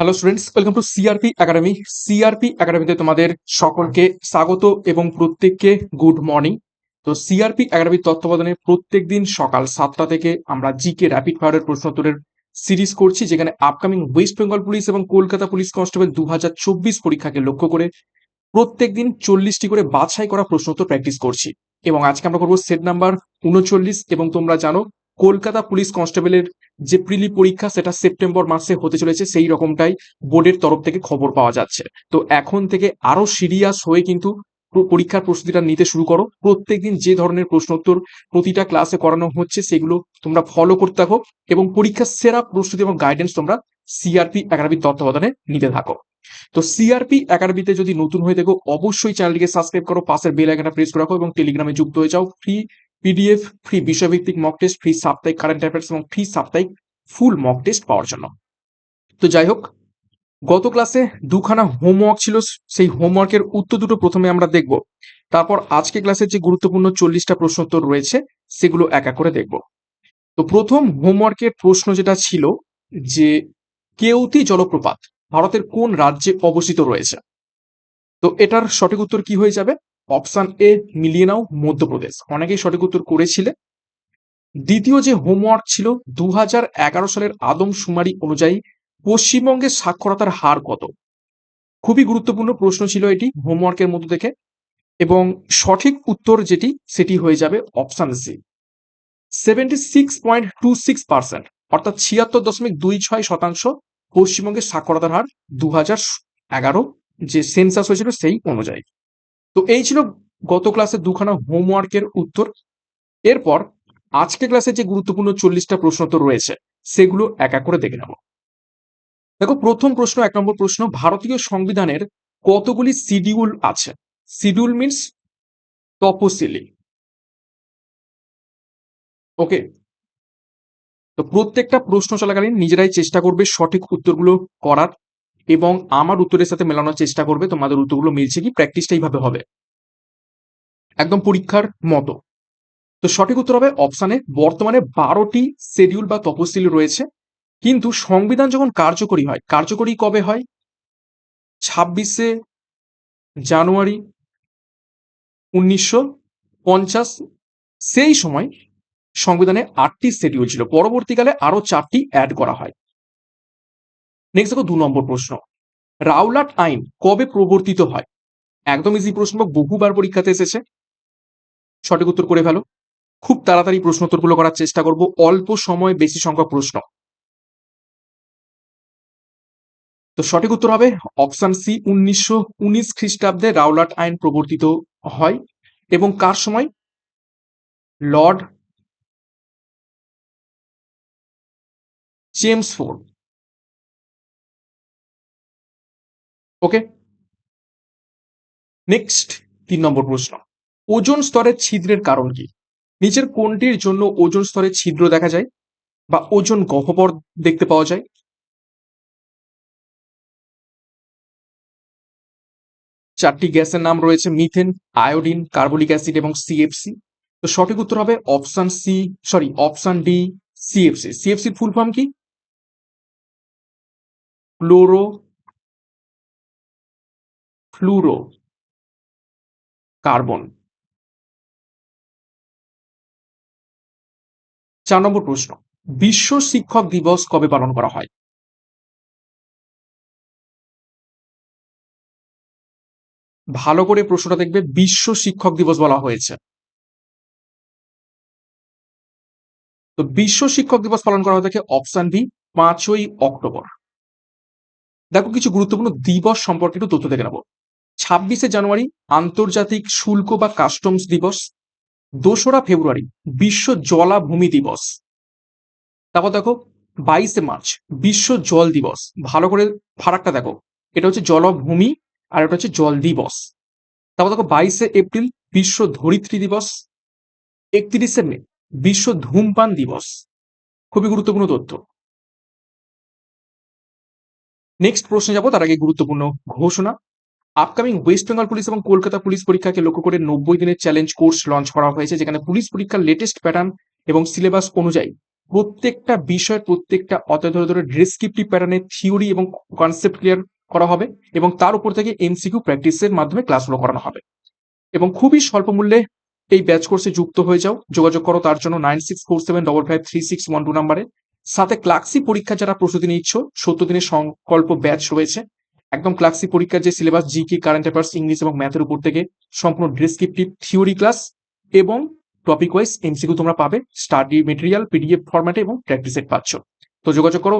Hello students welcome to CRP academy CRP একাডেমিতে তোমাদের সকলকে স্বাগত এবং প্রত্যেককে গুড মর্নিং তো সিআরপি একাডেমির তত্ত্বাবধানে প্রত্যেক দিন সকাল সাতটা থেকে আমরা জি জিকে র্যাপিড ফায়ারের প্রশ্নোত্তরের সিরিজ করছি, যেখানে আপকামিং ওয়েস্ট বেঙ্গল পুলিশ এবং কলকাতা পুলিশ কনস্টেবল দু হাজার চব্বিশ পরীক্ষাকে লক্ষ্য করে প্রত্যেক দিন চল্লিশটি করে বাছাই করা প্রশ্নোত্তর প্র্যাকটিস করছি। এবং আজকে আমরা করব সেট নাম্বার উনচল্লিশ এবং তোমরা জানো কলকাতা পুলিশ কনস্টেবলের যে প্রিলি পরীক্ষা, সেটা সেপ্টেম্বর মাসে হতে চলেছে, সেই রকমটাই বোর্ডের তরফ থেকে খবর পাওয়া যাচ্ছে। তো এখন থেকে আরও সিরিয়াস হয়ে কিন্তু পরীক্ষার প্রস্তুতিটা নিতে শুরু করো। প্রত্যেকদিন যে ধরনের প্রশ্নোত্তর প্রতিটা ক্লাসে করানো হচ্ছে, সেগুলো তোমরা ফলো করতে থাকো এবং পরীক্ষার সেরা প্রস্তুতি এবং গাইডেন্স তোমরা সিআরপি একাডেমির তত্ত্বাবধানে নিতে থাকো। তো সিআরপি একাডেমিতে যদি নতুন হয়ে দেখো, অবশ্যই চ্যানেলটিকে সাবস্ক্রাইব করো, পাশের বেল আইকনটা প্রেস করে রাখো এবং টেলিগ্রামে যুক্ত হয়ে যাও। ফ্রি পিডিএফ ফ্রি বিষয়ভিত্তিক মক টেস্ট ফ্রি সাপ্তাহিক কারেন্ট অ্যাফেয়ার্স এবং ফ্রি সাপ্তাহিক ফুল মক টেস্ট পাওয়ার জন্য। তো যাই হোক, গত ক্লাসে দুখানা হোমওয়ার্ক ছিল, সেই হোমওয়ার্কের উত্তর দুটো প্রথমে আমরা দেখব। তারপর আজকে ক্লাসের যে গুরুত্বপূর্ণ চল্লিশটা প্রশ্নোত্তর রয়েছে, সেগুলো এক এক করে দেখব। তো প্রথম হোমওয়ার্কের প্রশ্ন যেটা ছিল যে, কেউতি জলপ্রপাত ভারতের কোন রাজ্যে অবস্থিত রয়েছে? তো এটার সঠিক উত্তর কি হয়ে যাবে? অপশন এ মিলিয়ে নাও মধ্যপ্রদেশ। অনেকেই সঠিক উত্তর করেছিলে। দ্বিতীয় যে হোমওয়ার্ক ছিল দু হাজার এগারো সালের আদমশুমারি অনুযায়ী পশ্চিমবঙ্গের সাক্ষরতার হার কত? খুবই গুরুত্বপূর্ণ প্রশ্ন ছিল এটি হোমওয়ার্কের মধ্য থেকে এবং সঠিক উত্তর যেটি, সেটি হয়ে যাবে option C. Seventy six point two six percent, অর্থাৎ ছিয়াত্তর দশমিক দুই ছয় শতাংশ পশ্চিমবঙ্গের সাক্ষরতার হার দু এগারো যে সেন্সাস হয়েছিল সেই অনুযায়ী। তো এই ছিল গত ক্লাসে দুখানা হোমওয়ার্কের উত্তর। এরপর আজকে ক্লাসে যে গুরুত্বপূর্ণ চল্লিশটা প্রশ্ন তো রয়েছে, সেগুলো এক এক করে দেখে নেব। দেখো, প্রথম প্রশ্ন, এক নম্বর প্রশ্ন, ভারতীয় সংবিধানের কতগুলি শিডিউল আছে? শিডিউল মিনস তপশিলি। ওকে তো প্রত্যেকটা প্রশ্ন চলাকালীন নিজেরাই চেষ্টা করবে সঠিক উত্তরগুলো করার। এবং আমার উত্তরের সাথে মেলানোর চেষ্টা করবে, তোমাদের উত্তরগুলো মিলছে কি? প্র্যাকটিসটা এইভাবে হবে। একদম পরীক্ষার মতো। তো সঠিক উত্তর হবে অপশানে বর্তমানে বারোটি শিডিউল বা তপশিলি রয়েছে। কিন্তু সংবিধান যখন কার্যকরী হয়, কার্যকরী কবে হয়? ছাব্বিশে জানুয়ারি উনিশশো পঞ্চাশ। সেই সময় সংবিধানে আটটি শিডিউল ছিল। পরবর্তীকালে আরও চারটি অ্যাড করা হয়। নেক্সট দেখো দু নম্বর প্রশ্ন। রাওলাট আইন কবে প্রবর্তিত হয়? একদম ইজি প্রশ্ন, বহুবার পরীক্ষাতে এসেছে। সঠিক উত্তর করে ফেলো। খুব তাড়াতাড়ি প্রশ্ন উত্তরগুলো করার চেষ্টা করব, অল্প সময়, বেশি সংখ্যক প্রশ্ন। তো সঠিক উত্তর হবে অপশন সি উনিশশো উনিশ খ্রিস্টাব্দে রাওলাট আইন প্রবর্তিত হয়। এবং কার সময়? Lord James Ford. Okay next তিন নম্বর প্রশ্ন। ওজন স্তরের ছিদ্রের কারণ কি? নিচের কোনটির জন্য ওজন স্তরে ছিদ্র দেখা যায়? বা ওজন গহ্বর দেখতে পাওয়া যায়? চারটি গ্যাসের নাম রয়েছে মিথেন, আয়োডিন, কার্বলিক অ্যাসিড এবং সিএফসি তো সঠিক উত্তর হবে option C sorry, option D CFC সিএফসির full form কি? ফ্লোরো ফ্লুরো কার্বন চার নম্বর প্রশ্ন, বিশ্ব শিক্ষক দিবস কবে পালন করা হয়? ভালো করে প্রশ্নটা দেখবে, বিশ্ব শিক্ষক দিবস বলা হয়েছে। তো বিশ্ব শিক্ষক দিবস পালন করা হয়ে থাকে অপশন বি, পাঁচই অক্টোবর। দেখো কিছু গুরুত্বপূর্ণ দিবস সম্পর্কে একটু তথ্য দেখে নেব। ছাব্বিশে জানুয়ারি আন্তর্জাতিক শুল্ক বা কাস্টমস দিবস, দোসরা ফেব্রুয়ারি বিশ্ব জলাভূমি দিবস। তারপর দেখো, বাইশে মার্চ বিশ্ব জল দিবস। ভালো করে ফারাকটা দেখো, এটা হচ্ছে জলভূমি আর এটা হচ্ছে জল দিবস। তারপর দেখো, বাইশে এপ্রিল বিশ্ব ধরিত্রী দিবস, একত্রিশে মে বিশ্ব ধূমপান দিবস। খুবই গুরুত্বপূর্ণ তথ্য। নেক্সট প্রশ্নে যাব, তার আগে গুরুত্বপূর্ণ ঘোষণা। আপকামিং ওয়েস্ট বেঙ্গল পুলিশ এবং কলকাতা পুলিশ পরীক্ষাকে লক্ষ্য করে নব্বই দিনের চ্যালেঞ্জ কোর্স লঞ্চ করা হয়েছে, যেখানে পুলিশ পরীক্ষার লেটেস্ট প্যাটার্ন এবং সিলেবাস অনুযায়ী প্রত্যেকটা বিষয়, প্রত্যেকটা অত ধরে ধরে ডেসক্রিপটিভ প্যাটার্নের থিওরি এবং কনসেপ্ট ক্লিয়ার করা হবে এবং তার উপর থেকে এমসিকিউ প্র্যাকটিসের মাধ্যমে ক্লাসগুলো করানো হবে। এবং খুবই স্বল্প মূল্যে এই ব্যাচ কোর্সে যুক্ত হয়ে যাও। যোগাযোগ করো তার জন্য nine six four seven double five three six one two নাম্বারে সাথে ক্লাক্সি পরীক্ষা যারা প্রস্তুতি নিচ্ছ, সত্তর দিনের সংকল্প ব্যাচ রয়েছে। একদম ক্লাসিক পরীক্ষার যে syllabus GK current affairs English এবং ম্যাথের উপর থেকে সম্পূর্ণ ডেসক্রিপটিভ থিওরি ক্লাস এবং টপিক ওয়াইজ এমসিকিউ তোমরা পাবে স্টাডি মেটেরিয়াল পিডিএফ ফরম্যাটে এবং প্র্যাকটিস সেট পাচ্ছ। তো যোগাযোগ করো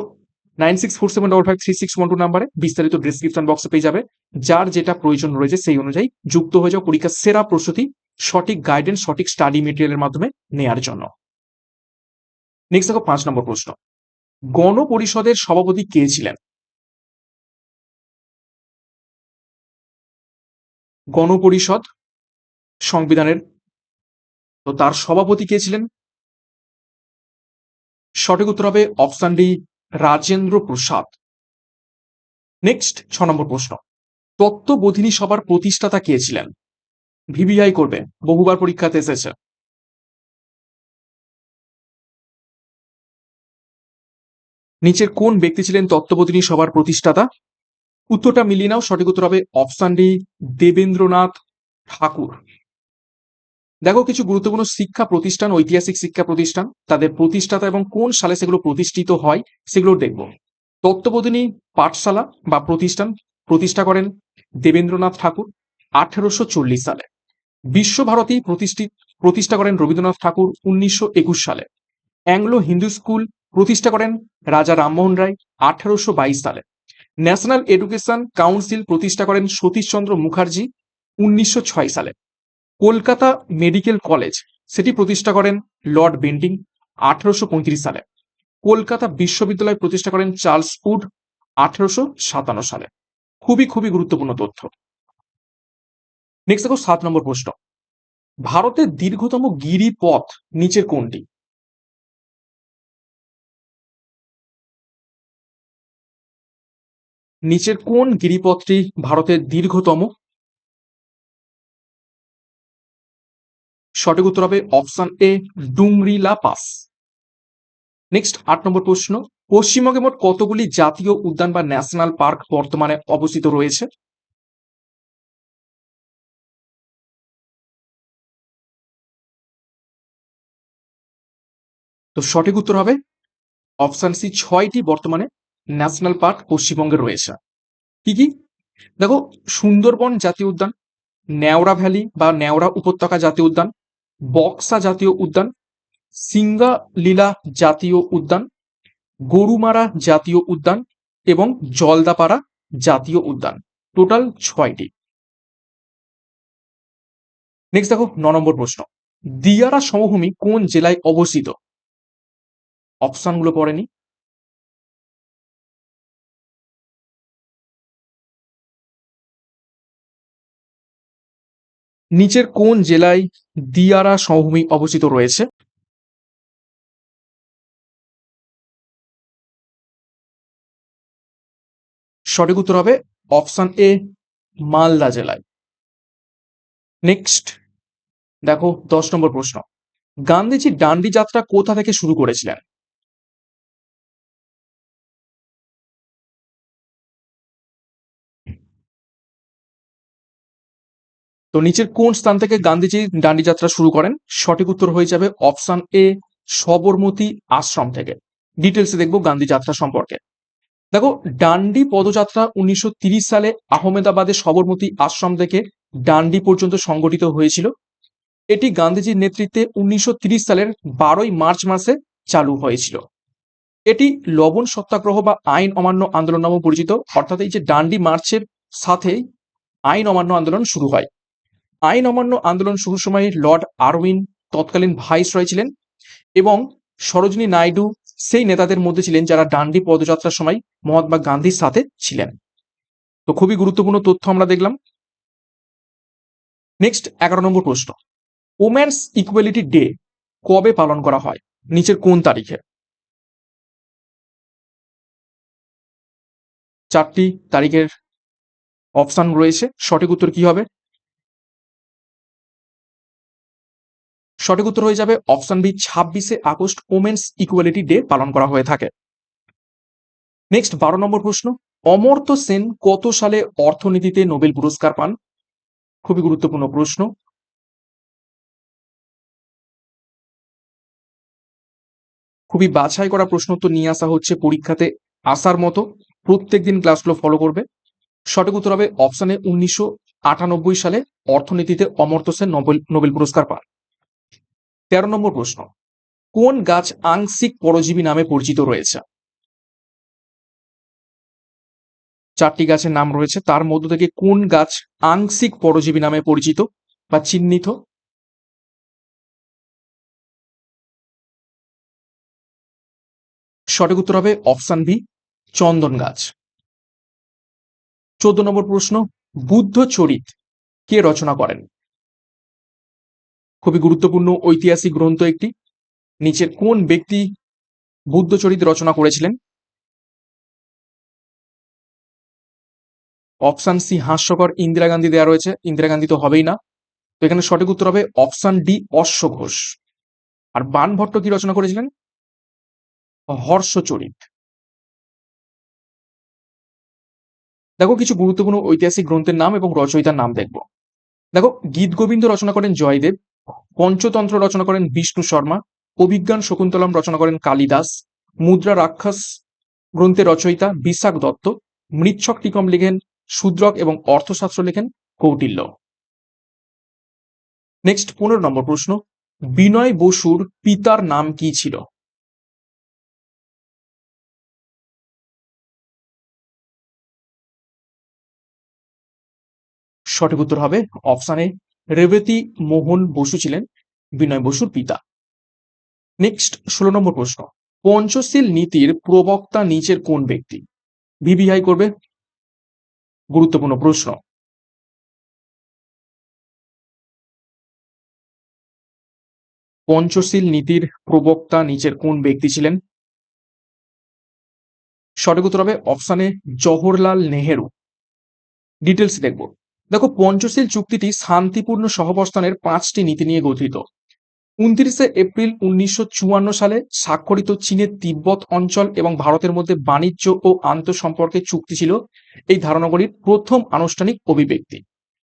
nine six four seven double five three six one two নাম্বারে বিস্তারিত ডিসক্রিপশন বক্সে পেয়ে যাবে। যার যেটা প্রয়োজন রয়েছে সেই অনুযায়ী যুক্ত হয়ে যাও পরীক্ষার সেরা প্রস্তুতি, সঠিক গাইডেন্স সঠিক স্টাডি মেটেরিয়ালের মাধ্যমে নেয়ার জন্য। নেক্সট দেখো পাঁচ নম্বর প্রশ্ন। গণপরিষদের সভাপতি কে ছিলেন? গণপরিষদ সংবিধানের। তো তার সভাপতি কে ছিলেন? সঠিক উত্তর হবে option D, Rajendra Prasad. Next, ছ নম্বর প্রশ্ন। তত্ত্ববোধিনী সভার প্রতিষ্ঠাতা কে ছিলেন? ভিভিআই করবে, বহুবার পরীক্ষাতে এসেছে। নিচের কোন ব্যক্তি ছিলেন তত্ত্ববোধিনী সভার প্রতিষ্ঠাতা? উত্তরটা মিলিয়ে নাও, সঠিক উত্তর হবে অপশন ডি দেবেন্দ্রনাথ ঠাকুর। দেখো, কিছু গুরুত্বপূর্ণ শিক্ষা প্রতিষ্ঠান, ঐতিহাসিক শিক্ষা প্রতিষ্ঠান, তাদের প্রতিষ্ঠাতা এবং কোন সালে সেগুলো প্রতিষ্ঠিত হয়, সেগুলো দেখব। তত্ত্ববোধিনী পাঠশালা বা প্রতিষ্ঠান প্রতিষ্ঠা করেন দেবেন্দ্রনাথ ঠাকুর আঠেরোশো চল্লিশ সালে। বিশ্বভারতী প্রতিষ্ঠিত, প্রতিষ্ঠা করেন রবীন্দ্রনাথ ঠাকুর উনিশশো একুশ সালে। অ্যাংলো হিন্দু স্কুল প্রতিষ্ঠা করেন রাজা রামমোহন রায় আঠারোশো সালে। ন্যাশনাল এডুকেশন কাউন্সিল প্রতিষ্ঠা করেন সতীশচন্দ্র মুখার্জি উনিশশো ছয় সালে। কলকাতা মেডিকেল কলেজ, সেটি প্রতিষ্ঠা করেন লর্ড বেন্ডিং আঠারোশো সালে। কলকাতা বিশ্ববিদ্যালয় প্রতিষ্ঠা করেন চার্লস উড আঠারোশো সাতান্ন সালে। খুবই খুবই গুরুত্বপূর্ণ তথ্য। নেক্সট দেখো, সাত নম্বর প্রশ্ন। ভারতের দীর্ঘতম গিরিপথ নিচের কোনটি? নিচের কোন গিরিপথটি ভারতের দীর্ঘতম? সঠিক উত্তর হবে option A Dungrila pass. Next আট নম্বর প্রশ্ন, পশ্চিমবঙ্গে মোট কতগুলি জাতীয় উদ্যান বা ন্যাশনাল পার্ক বর্তমানে অবস্থিত রয়েছে? তো সঠিক উত্তর হবে অপশন সি ছয়টি বর্তমানে ন্যাশনাল পার্ক পশ্চিমবঙ্গে রয়েছে। কি কি? দেখো, সুন্দরবন জাতীয় উদ্যান নেওড়া ভ্যালি বা নেওড়া উপত্যকা জাতীয় উদ্যান, বক্সা জাতীয় উদ্যান সিঙ্গালীলা জাতীয় উদ্যান, গরুমারা জাতীয় উদ্যান এবং জলদাপাড়া জাতীয় উদ্যান। টোটাল ছয়টি। নেক্সট দেখো, ন নম্বর প্রশ্ন। দিয়ারা সমভূমি কোন জেলায় অবস্থিত? অপশনগুলো পড়েনি নিচের কোন জেলায় দিয়ারা সমভূমি অবস্থিত রয়েছে? সঠিক উত্তর হবে অপশন এ, মালদা জেলায়। নেক্সট, দেখো দশ নম্বর প্রশ্ন। গান্ধীজি ডান্ডি যাত্রা কোথা থেকে শুরু করেছিলেন? তো নিচের কোন স্থান থেকে গান্ধীজি ডান্ডি যাত্রা শুরু করেন? সঠিক উত্তর হয়ে যাবে অপশন এ, সবরমতী আশ্রম থেকে। ডিটেলসে দেখব গান্ধী যাত্রা সম্পর্কে। দেখো, ডান্ডি পদযাত্রা উনিশশো সালে আহমেদাবাদে সবরমতী আশ্রম থেকে ডান্ডি পর্যন্ত সংগঠিত হয়েছিল। এটি গান্ধীজির নেতৃত্বে উনিশশো সালের বারোই মার্চ মাসে চালু হয়েছিল। এটি লবণ সত্যাগ্রহ বা আইন অমান্য আন্দোলন নামে পরিচিত। অর্থাৎ এই যে ডান্ডি মার্চের সাথে আইন অমান্য আন্দোলন শুরু হয়। আইন অমান্য আন্দোলন শুরুর সময় লর্ড আরউইন তৎকালীন ভাইস রয় ছিলেন এবং সরোজিনী নাইডু সেই নেতাদের মধ্যে ছিলেন যারা ডান্ডি পদযাত্রার সময় মহাত্মা গান্ধীর সাথে ছিলেন। তো খুবই গুরুত্বপূর্ণ তথ্য আমরা দেখলাম। নেক্সট এগারো নম্বর প্রশ্ন। ওম্যান্স ইকুয়ালিটি ডে কবে পালন করা হয়? নিচের কোন তারিখে? চারটি তারিখের অপশন রয়েছে। সঠিক উত্তর কি হবে? সঠিক উত্তর হয়ে যাবে অপশন বি, ছাব্বিশে আগস্ট ওমেন্স ইকুয়ালিটি ডে পালন করা হয়ে থাকে। নেক্সট বারো নম্বর প্রশ্ন, অমর্ত্য সেন কত সালে অর্থনীতিতে নোবেল পুরস্কার পান? খুবই গুরুত্বপূর্ণ প্রশ্ন। খুবই বাছাই করা প্রশ্ন তো নিয়ে আসা হচ্ছে পরীক্ষাতে আসার মতো। প্রত্যেকদিন ক্লাসগুলো ফলো করবে। সঠিক উত্তর হবে অপশানে উনিশশো আটানব্বই সালে অর্থনীতিতে অমর্ত্য সেন নোবেল নোবেল পুরস্কার পান। তেরো নম্বর প্রশ্ন, কোন গাছ আংশিক পরজীবী নামে পরিচিত রয়েছে? চারটি গাছের নাম রয়েছে, তার মধ্য থেকে কোন গাছ আংশিক পরজীবী নামে পরিচিত বা চিহ্নিত? সঠিক উত্তর হবে অপশান বি, চন্দন গাছ। চোদ্দ নম্বর প্রশ্ন বুদ্ধ চরিত কে রচনা করেন? খুবই গুরুত্বপূর্ণ ঐতিহাসিক গ্রন্থ একটি। নিচের কোন ব্যক্তি বুদ্ধ চরিত রচনা করেছিলেন? অপশান সি, হাস্যকর, ইন্দিরা গান্ধী দেওয়া রয়েছে। ইন্দিরা গান্ধী তো হবেই না। তো এখানে সঠিক উত্তর হবে অপশান ডি অশ্ব ঘোষ আর বানভট্ট কি রচনা করেছিলেন? হর্ষচরিত। দেখো, কিছু গুরুত্বপূর্ণ ঐতিহাসিক গ্রন্থের নাম এবং রচয়িতার নাম দেখব। দেখো, গীত গোবিন্দ রচনা করেন জয়দেব। পঞ্চতন্ত্র রচনা করেন বিষ্ণু শর্মা, অভিজ্ঞান শকুন্তলম রচনা করেন কালিদাস, মুদ্রা রাক্ষস গ্রন্থের রচয়িতা বিশাখ দত্ত মৃচ্ছক টিকম লিখেন শূদ্রক এবং অর্থশাস্ত্র লেখেন কৌটিল্য। নেক্সট পনেরো নম্বর প্রশ্ন, বিনয় বসুর পিতার নাম কি ছিল? সঠিক উত্তর হবে অপশানে রেবতী মোহন বসু ছিলেন বিনয় বসুর পিতা। নেক্সট ষোলো নম্বর প্রশ্ন। পঞ্চশীল নীতির প্রবক্তা নিচের কোন ব্যক্তি? ভিভিআই করবে। গুরুত্বপূর্ণ প্রশ্ন। পঞ্চশীল নীতির প্রবক্তা নিচের কোন ব্যক্তি ছিলেন? সঠিক উত্তর হবে অপশানে জওহরলাল নেহেরু। ডিটেলস দেখব। দেখো, পঞ্চশীল চুক্তিটি শান্তিপূর্ণ সহাবস্থানের পাঁচটি নীতি নিয়ে গঠিত। উনত্রিশে এপ্রিল উনিশশো সালে স্বাক্ষরিত চীনের তিব্বত অঞ্চল এবং ভারতের মধ্যে বাণিজ্য ও আন্তঃসম্পর্কের চুক্তি ছিল এই ধারণাগুলির প্রথম আনুষ্ঠানিক অভিব্যক্তি।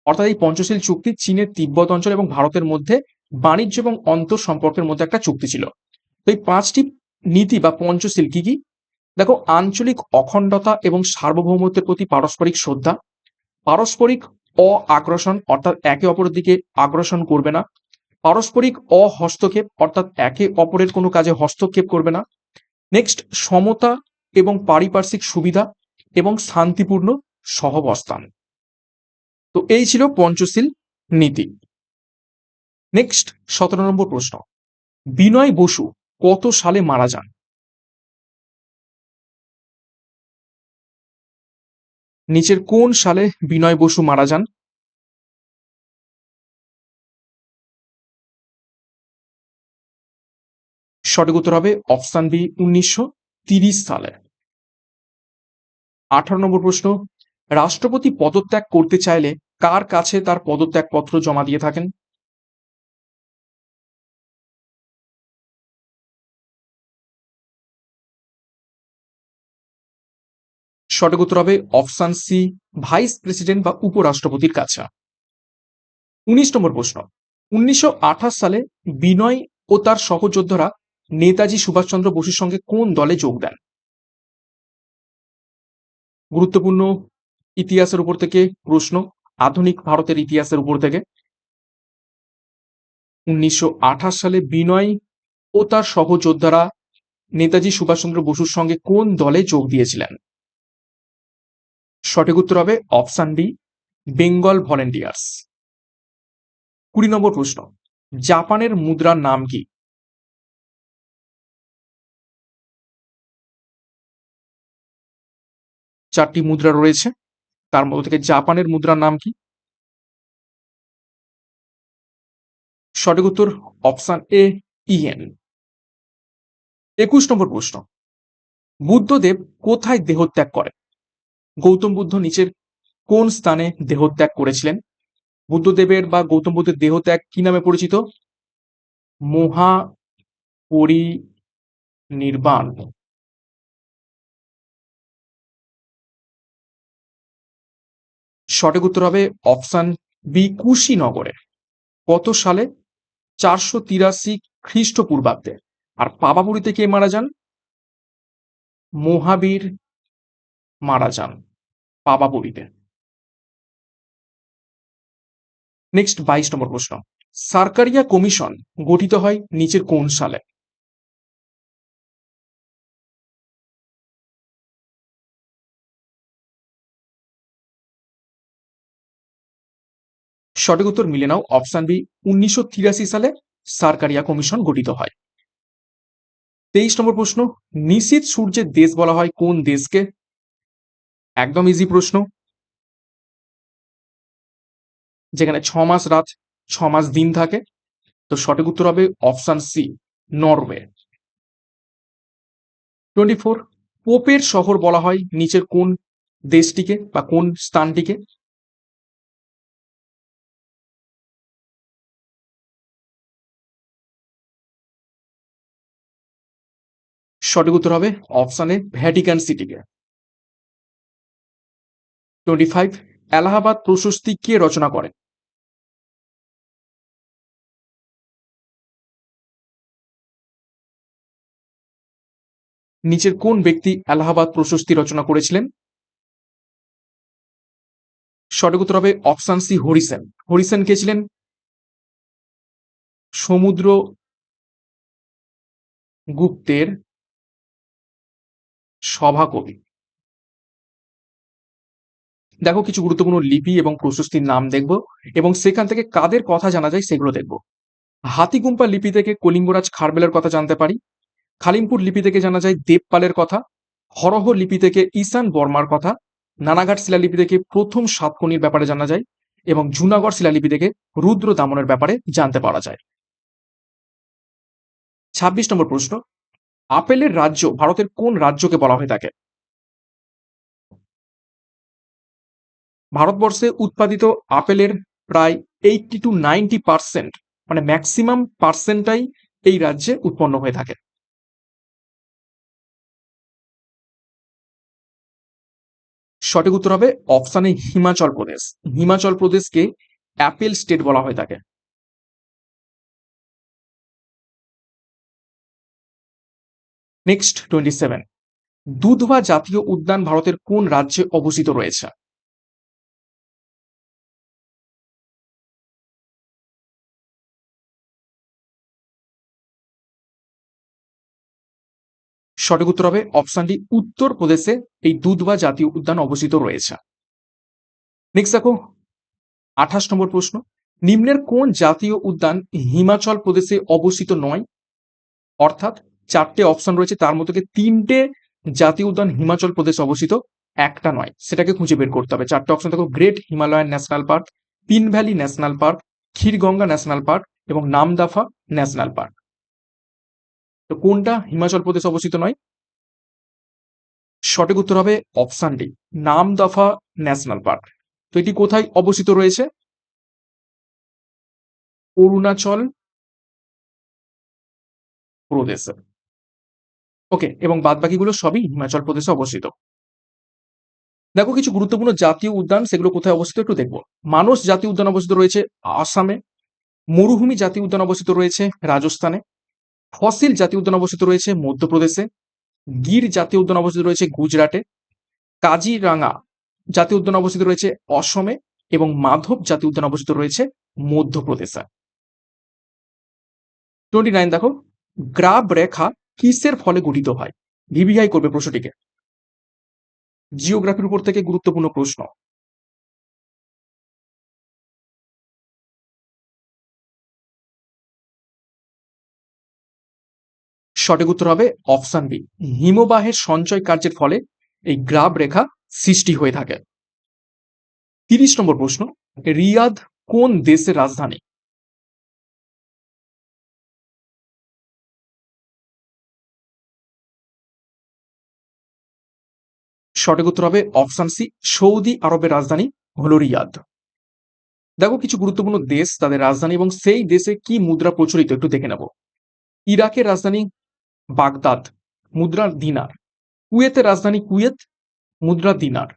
অর্থাৎ এই পঞ্চশীল চুক্তি চীনের তিব্বত অঞ্চল এবং ভারতের মধ্যে বাণিজ্য এবং অন্তঃসম্পর্কের মধ্যে একটা চুক্তি ছিল। তো এই পাঁচটি নীতি বা পঞ্চশীল কি কি? দেখো, আঞ্চলিক অখণ্ডতা এবং সার্বভৌমত্বের প্রতি পারস্পরিক শ্রদ্ধা, পারস্পরিক অ অর্থাৎ একে অপরের দিকে আগ্রাসন করবে না। পারস্পরিক অহস্তক্ষেপ, অর্থাৎ একে অপরের কোনো কাজে হস্তক্ষেপ করবে না। নেক্সট সমতা এবং পারিপার্শ্বিক সুবিধা এবং শান্তিপূর্ণ সহবস্থান। তো এই ছিল পঞ্চশীল নীতি। নেক্সট সতেরো নম্বর প্রশ্ন। বিনয় বসু কত সালে মারা যান? নিচের কোন সালে বিনয় বসু মারা যান? সঠিক উত্তর হবে অপশান বি, উনিশশো সালে। আঠারো নম্বর প্রশ্ন, রাষ্ট্রপতি পদত্যাগ করতে চাইলে কার কাছে তার পদত্যাগপত্র জমা দিয়ে থাকেন? সঠিক উত্তর হবে অপশান সি, ভাইস প্রেসিডেন্ট বা উপরাষ্ট্রপতির কাছে। উনিশ নম্বর প্রশ্ন। উনিশশো আঠাশ সালে বিনয় ও তার সহযোদ্ধারা নেতাজি সুভাষচন্দ্র বসুর সঙ্গে কোন দলে যোগ দেন? গুরুত্বপূর্ণ ইতিহাসের উপর থেকে প্রশ্ন, আধুনিক ভারতের ইতিহাসের উপর থেকে। উনিশশো আঠাশ সালে বিনয় ও তার সহযোদ্ধারা নেতাজি সুভাষচন্দ্র বসুর সঙ্গে কোন দলে যোগ দিয়েছিলেন? সঠিক উত্তর হবে অপশান ডি, বেঙ্গল ভলেন্টিয়ার্স। কুড়ি নম্বর প্রশ্ন, জাপানের মুদ্রার নাম কি? চারটি মুদ্রা রয়েছে, তার মধ্যে থেকে জাপানের মুদ্রার নাম কি? সঠিক উত্তর অপশান এ ইএন একুশ নম্বর প্রশ্ন, বুদ্ধদেব কোথায় দেহত্যাগ করেন? গৌতম বুদ্ধ নিচের কোন স্থানে দেহত্যাগ করেছিলেন? বুদ্ধদেবের বা গৌতম বুদ্ধের দেহত্যাগ কি নামে পরিচিত? মহা পরিনির্বাণ। সঠিক উত্তর হবে অপশন বি, কুশীনগরে। কত সালে? চারশো তিরাশি খ্রিস্টপূর্বাব্দে। আর পাবাপুরীতে কে মারা যান? মহাবীর মারা যান পাবাপুরীতে নেক্সট বাইশ নম্বর প্রশ্ন। সার্কারিয়া কমিশন গঠিত হয় নিচের কোন সালে? সঠিক উত্তর মিলে নাও, অপশন বি, উনিশশো তিরাশি সালে সার্কারিয়া কমিশন গঠিত হয়। তেইশ নম্বর প্রশ্ন নিশীত সূর্যের দেশ বলা হয় কোন দেশকে? একদম ইজি প্রশ্ন। যেখানে ছ মাস রাত, ছ মাস দিন থাকে। তো সঠিক উত্তর হবে option C Norway twenty four পোপের শহর বলা হয় নিচের কোন দেশটিকে বা কোন স্থানটিকে? সঠিক উত্তর হবে অপশানে ভ্যাটিকান সিটিকে টোয়েন্টি ফাইভ এলাহাবাদ প্রশস্তি কে রচনা করেন? নিচের কোন ব্যক্তি এলাহাবাদ প্রশস্তি রচনা করেছিলেন? সঠিক উত্তর হবে অপশান সি হরিসেন। হরিসেন কে ছিলেন? সমুদ্র গুপ্তের সভাকবি। দেখো কিছু গুরুত্বপূর্ণ লিপি এবং প্রশস্তির নাম দেখব এবং সেখান থেকে কাদের কথা জানা যায় সেগুলো দেখব। হাতিগুম্পা লিপি থেকে কলিঙ্গরাজ খারবেলের কথা জানতে পারি। খালিমপুর লিপি থেকে জানা যায় দেবপালের কথা। হরহ লিপি থেকে ঈশান বর্মার কথা। নানাঘাট শিলালিপি থেকে প্রথম সাতকনির ব্যাপারে জানা যায় এবং জুনাগড় শিলালিপি থেকে রুদ্র দামনের ব্যাপারে জানতে পারা যায়। ছাব্বিশ নম্বর প্রশ্ন, আপেলের রাজ্য ভারতের কোন রাজ্যকে বলা হয়ে থাকে? ভারতবর্ষে উৎপাদিত আপেলের প্রায় এইটটি টু নাইনটি পার্সেন্ট মানে ম্যাক্সিমাম পার্সেন্টটাই এই রাজ্যে উৎপন্ন হয়ে থাকে। সঠিক উত্তর হবে অপশানে হিমাচল প্রদেশ হিমাচল প্রদেশকে অ্যাপেল স্টেট বলা হয়ে থাকে। নেক্সট টোয়েন্টি সেভেন দুধবা জাতীয় উদ্যান ভারতের কোন রাজ্যে অবস্থিত রয়েছে? সঠিক উত্তর হবে অপশনটি উত্তর প্রদেশে এই দুধবা জাতীয় উদ্যান অবস্থিত রয়েছে। নেক্সট দেখো, আঠাশ নম্বর প্রশ্ন, নিম্নের কোন জাতীয় উদ্যান হিমাচল প্রদেশে অবস্থিত নয়? অর্থাৎ চারটে অপশন রয়েছে, তার মধ্যে তিনটে জাতীয় উদ্যান হিমাচল প্রদেশে অবস্থিত, একটা নয়। সেটাকে খুঁজে বের করতে হবে। চারটে অপশন দেখো, great Himalayan national park Pin valley national park, Khirganga national park এবং নামদাফা ন্যাশনাল পার্ক। তো কোনটা? হিমাচল প্রদেশ অবস্থিত নয়। সঠিক উত্তর হবে option D Namdapha national park তো এটি কোথায় অবস্থিত রয়েছে? অরুণাচল প্রদেশে। ওকে এবং বাদ বাকিগুলো সবই হিমাচল প্রদেশে অবস্থিত। দেখো কিছু গুরুত্বপূর্ণ জাতীয় উদ্যান, সেগুলো কোথায় অবস্থিত একটু দেখব। মানস জাতীয় উদ্যান অবস্থিত রয়েছে আসামে। মরুভূমি জাতীয় উদ্যান অবস্থিত রয়েছে রাজস্থানে। ফসিল জাতীয় উদ্যান অবস্থিত রয়েছে মধ্যপ্রদেশে, গির জাতীয় উদ্যান অবস্থিত রয়েছে গুজরাটে কাজিরাঙ্গা জাতীয় উদ্যান অবস্থিত রয়েছে অসমে এবং মাধব জাতীয় উদ্যান অবস্থিত রয়েছে মধ্যপ্রদেশে। টোয়েন্টি নাইন দেখো, গ্রাব রেখা কিসের ফলে গঠিত হয়? ভিভিআই করবে প্রশ্নটিকে। জিওগ্রাফির উপর থেকে গুরুত্বপূর্ণ প্রশ্ন। সঠিক উত্তর হবে অপশন বি হিমবাহের সঞ্চয় কার্যের ফলে এই গ্রাব রেখা সৃষ্টি হয়ে থাকে। তিরিশ নম্বর প্রশ্ন, রিয়াদ কোন দেশের রাজধানী? সঠিক উত্তর হবে অপশন সি সৌদি আরবের রাজধানী হল রিয়াদ। দেখো কিছু গুরুত্বপূর্ণ দেশ, তাদের রাজধানী এবং সেই দেশে কি মুদ্রা প্রচলিত, একটু দেখে নেব। ইরাকের রাজধানী বাগদাদ মুদ্রা দিনার। কুয়েতের রাজধানী কুয়েত, মুদ্রা দিনার।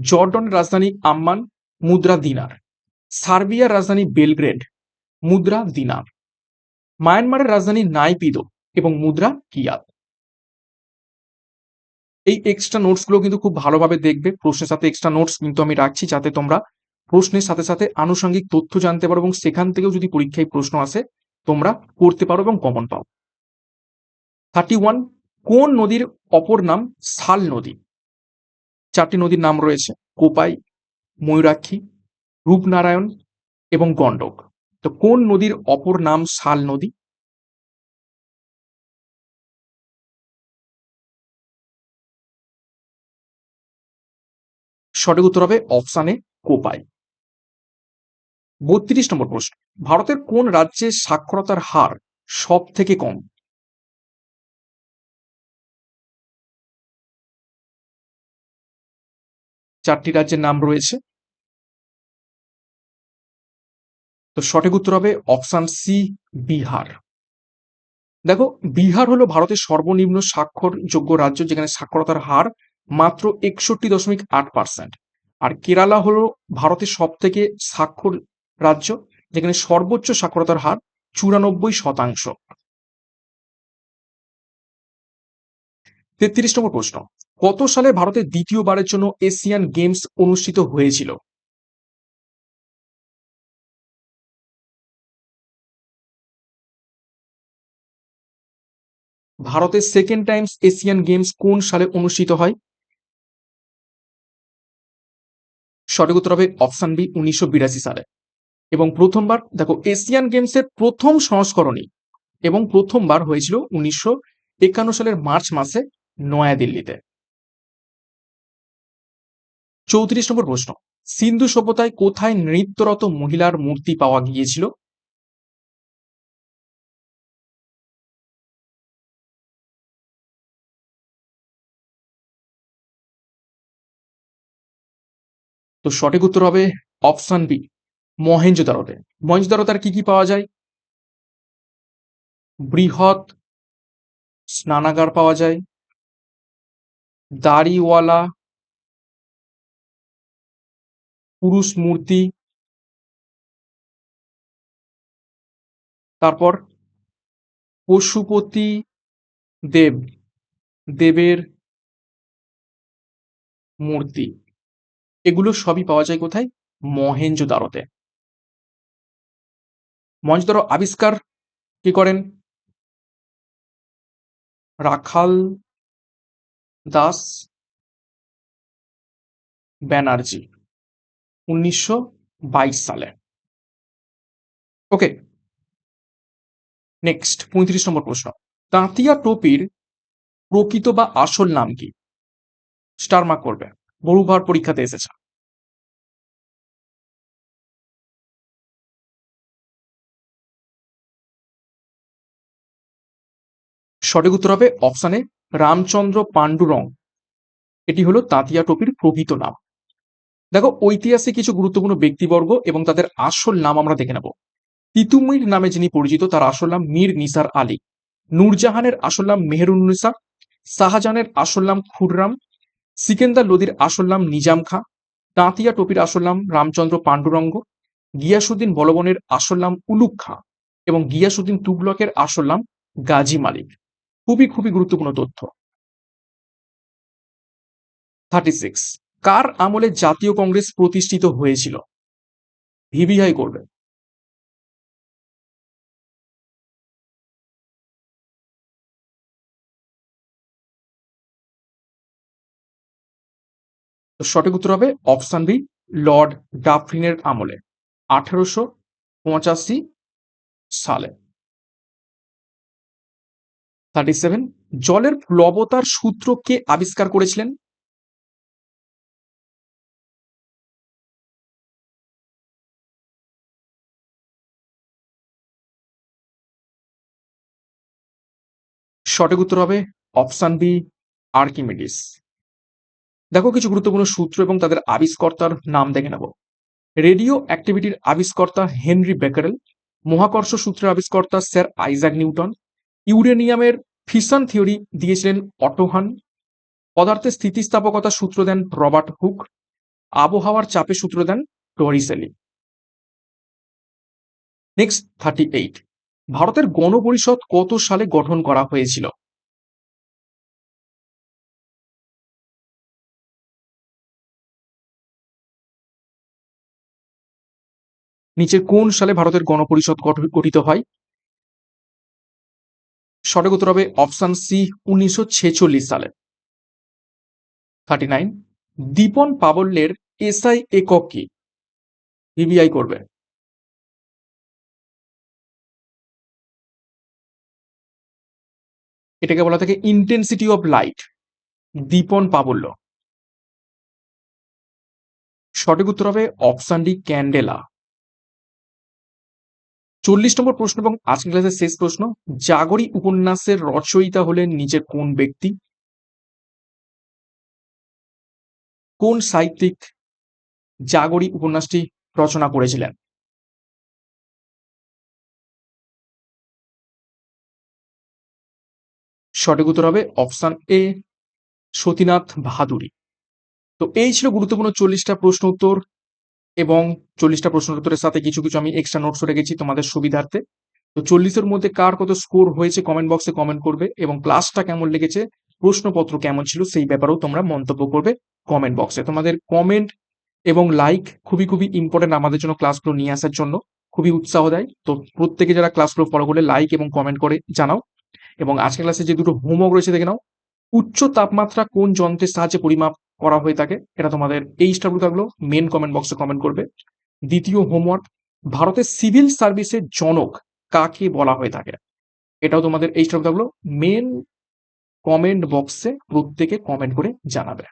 জর্ডনের রাজধানী আম্মান, মুদ্রা দিনার। সার্বিয়ার রাজধানী বেলগ্রেড, মুদ্রা দিনার। মায়ানমারের রাজধানী নাইপিদো এবং মুদ্রা কিয়াত। এই এক্সট্রা নোটসগুলো কিন্তু খুব ভালোভাবে দেখবে। প্রশ্নের সাথে এক্সট্রা নোটস কিন্তু আমি রাখছি যাতে তোমরা প্রশ্নের সাথে সাথে আনুষঙ্গিক তথ্য জানতে পারো এবং সেখান থেকেও যদি পরীক্ষায় প্রশ্ন আসে, তোমরা করতে পারো এবং কমন পাও। থার্টি ওয়ান, কোন নদীর অপর নাম শাল নদী? চারটি নদীর নাম রয়েছে, কোপাই, ময়ূরাক্ষী, রূপনারায়ণ এবং গণ্ডক। তো কোন নদীর অপর নাম শাল নদী? সঠিক উত্তর হবে অপশানে কোপাই। বত্রিশ নম্বর প্রশ্ন, ভারতের কোন রাজ্যে সাক্ষরতার হার সব থেকে কম? চারটি রাজ্যের নাম রয়েছে। তো সঠিক উত্তর হবে অপশান সি, বিহার। দেখো, বিহার হলো ভারতের সর্বনিম্ন স্বাক্ষরযোগ্য রাজ্য যেখানে সাক্ষরতার হার মাত্র একষট্টি দশমিক আট পার্সেন্ট। আর কেরালা হলো ভারতের সব থেকে স্বাক্ষর রাজ্য যেখানে সর্বোচ্চ সাক্ষরতার হার চুরানব্বই শতাংশ। তেত্রিশ নম্বর প্রশ্ন, কত সালে ভারতে দ্বিতীয়বারের জন্য এশিয়ান গেমস অনুষ্ঠিত হয়েছিল? ভারতের সেকেন্ড টাইমস এশিয়ান গেমস কোন সালে অনুষ্ঠিত হয়? সঠিক উত্তর হবে অপশন বি উনিশশো বিরাশি সালে। এবং প্রথমবার, দেখো, এশিয়ান গেমসের প্রথম সংস্করণই এবং প্রথমবার হয়েছিল উনিশশো একান্ন সালের মার্চ মাসে নয়াদিল্লিতে। চৌত্রিশ নম্বর প্রশ্ন। সিন্ধু সভ্যতায় কোথায় নৃত্যরত মহিলার মূর্তি পাওয়া গিয়েছিল? তো সঠিক উত্তর হবে অপশন বি মহেঞ্জোদারোতে মহেঞ্জোদারোতে আর কি কি পাওয়া যায়? বৃহৎ স্নানাগার পাওয়া যায় দাড়িওয়ালা, পুরুষ মূর্তি, তারপর পশুপতি দেব, দেবের মূর্তি। এগুলো সবই পাওয়া যায় কোথায়? মহেঞ্জোদারোতে মহেঞ্জোদারো আবিষ্কার কি করেন? রাখাল দাস ব্যানার্জি, উনিশশো বাইশ সালে। ওকে নেক্সট পঁয়ত্রিশ নম্বর প্রশ্ন। তাঁতিয়া টোপির প্রকৃত বা আসল নাম কি? স্টার মার্ক করবে। বহুবার পরীক্ষাতে এসেছে। সঠিক উত্তর হবে অপশানে রামচন্দ্র পাণ্ডুরং। এটি হলো তাঁতিয়া টোপির প্রকৃত নাম। দেখো, ঐতিহাসিক কিছু গুরুত্বপূর্ণ ব্যক্তিবর্গ এবং তাদের আসল নাম আমরা দেখে নেব। তিতুমির নামে যিনি পরিচিত, তার আসল নাম মীর নিসার আলী। নূরজাহানের আসল নাম মেহরুন্নিসা শাহজাহানের আসল নাম খুররাম। সিকেন্দার লোদির আসল নাম নিজাম খাঁ। তাঁতিয়া টোপির আসল নাম রামচন্দ্র পাণ্ডুরঙ্গ। গিয়াসুদ্দিন বলবনের আসল নাম উলুক খাঁ এবং গিয়াসুদ্দিন তুগলকের আসল নাম গাজী মালিক। খুবই খুবই গুরুত্বপূর্ণ তথ্য। থার্টি সিক্স কার আমলে জাতীয় কংগ্রেস প্রতিষ্ঠিত হয়েছিল? ভিভিআই করবে। তো সঠিক উত্তর হবে অপশন বি, লর্ড ডাফরিনের আমলে, আঠারোশো পঁচাশি সালে। থার্টি সেভেন জলের প্লবতার সূত্র কে আবিষ্কার করেছিলেন। সঠিক উত্তর হবে অপশন বি, আর্কিমিডিস। দেখো কিছু গুরুত্বপূর্ণ সূত্র এবং তাদের আবিষ্কর্তার নাম দেখে নেব। রেডিও অ্যাক্টিভিটির আবিষ্কর্তা হেনরি বেকারেল, মহাকর্ষ সূত্রের আবিষ্কর্তা স্যার আইজাক নিউটন ইউরেনিয়ামের ফিশন থিওরি দিয়েছিলেন অটোহান। পদার্থের স্থিতিস্থাপকতা সূত্র দেন রবার্ট হুক। আবহাওয়ার চাপে সূত্র দেন টরিসেলি নেক্সট, থার্টি এইট। ভারতের গণপরিষদ কত সালে গঠন করা হয়েছিল? নিচের কোন সালে ভারতের গণপরিষদ গঠ- গঠিত হয়? সঠিক উত্তর হবে অপশন সি, উনিশশো ছেচল্লিশ সালে। থার্টি নাইন দীপন পাবল্যের এসআই একক কি? ভিভিআই করবে। এটাকে বলা থাকে ইন্টেন্সিটি অফ লাইট দীপন পাবল্য। সঠিক উত্তর হবে অপশন ডি, ক্যান্ডেলা। চল্লিশ নম্বর প্রশ্ন এবং আজকের ক্লাসের শেষ প্রশ্ন, জাগরী উপন্যাসের রচয়িতা হলেন নিজের কোন ব্যক্তি? কোন সাহিত্যিক জাগরী উপন্যাসটি রচনা করেছিলেন? সঠিক উত্তর হবে অপশন এ সতীনাথ বাহাদুরি। তো এই ছিল গুরুত্বপূর্ণ চল্লিশটা প্রশ্ন উত্তর। এবং চল্লিশটা প্রশ্ন উত্তরের সাথে কিছু কিছু আমি এক্সট্রা নোটস রেখেছি তোমাদের সুবিধার্থে। তো চল্লিশের মধ্যে কার কত স্কোর হয়েছে কমেন্ট বক্সে কমেন্ট করবে এবং ক্লাসটা কেমন লেগেছে, প্রশ্নপত্র কেমন ছিল সেই ব্যাপারেও তোমরা মন্তব্য করবে কমেন্ট বক্সে তোমাদের কমেন্ট এবং লাইক খুবই খুবই ইম্পর্টেন্ট আমাদের জন্য ক্লাসগুলো নিয়ে আসার জন্য, খুবই উৎসাহ দেয় তো প্রত্যেকে যারা ক্লাসগুলো ফলো করে লাইক এবং কমেন্ট করে জানাও। এবং আজকের ক্লাসে যে দুটো হোমওয়ার্ক রয়েছে দেখে নাও। উচ্চ তাপমাত্রা কোন যন্ত্রের সাহায্যে পরিমাপ করা হয়ে থাকে। এটা তোমাদের এই স্টারগুলো থাকল মেন কমেন্ট বক্সে কমেন্ট করবে। দ্বিতীয় হোমওয়ার্ক ভারতের সিভিল সার্ভিসের জনক কাকে বলা হয়ে থাকে? এটাও তোমাদের এই স্টার থাকল মেন কমেন্ট বক্সে প্রত্যেকে কমেন্ট করে জানাবে।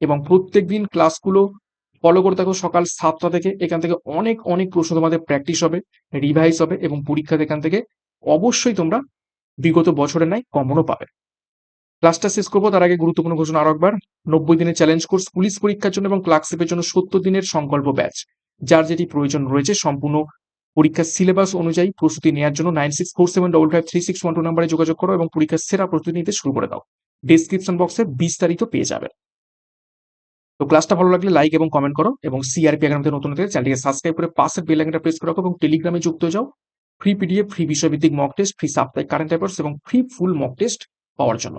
এবং প্রত্যেক দিন ক্লাসগুলো ফলো করে থাকো সকাল সাতটা থেকে। এখান থেকে অনেক অনেক প্রশ্ন তোমাদের প্র্যাকটিস হবে রিভাইজ হবে এবং পরীক্ষাতে এখান থেকে। অবশ্যই তোমরা বিগত বছরের নাই কমনও পাবে। ক্লাসটা শেষ করব, তার আগে গুরুত্বপূর্ণ ঘোষণা আরও একবার। নব্বই দিনের চ্যালেঞ্জ কোর্স পুলিশ পরীক্ষার জন্য এবং ক্লার্কশিপের জন্য সত্তর দিনের সংকল্প ব্যাচ যার যেটি প্রয়োজন রয়েছে, সম্পূর্ণ পরীক্ষার সিলেবাস অনুযায়ী প্রস্তুতি নেওয়ার জন্য nine six four seven double five three six one two নাম্বারে যোগাযোগ করো এবং পরীক্ষার সেরা প্রস্তুতি নিতে শুরু করে দাও। ডিসক্রিপশন বক্সে বিস্তারিত পেয়ে যাবে। তো ক্লাসটা ভালো লাগলে লাইক এবং কমেন্ট করো এবং সিআরপি একাডেমিতে নতুন হতে চ্যানেলটিকে সাবস্ক্রাইব করে পাশের বেল আইকনটা প্রেস করে রাখো এবং টেলিগ্রামে যুক্ত যাও। ফ্রি পিডিএফ ফ্রি বিষয়ভিত্তিক মক টেস্ট ফ্রি সাপ্তাহিক কারেন্ট অ্যাফেয়ার্স এবং ফ্রি ফুল মক টেস্ট পাওয়ার জন্য।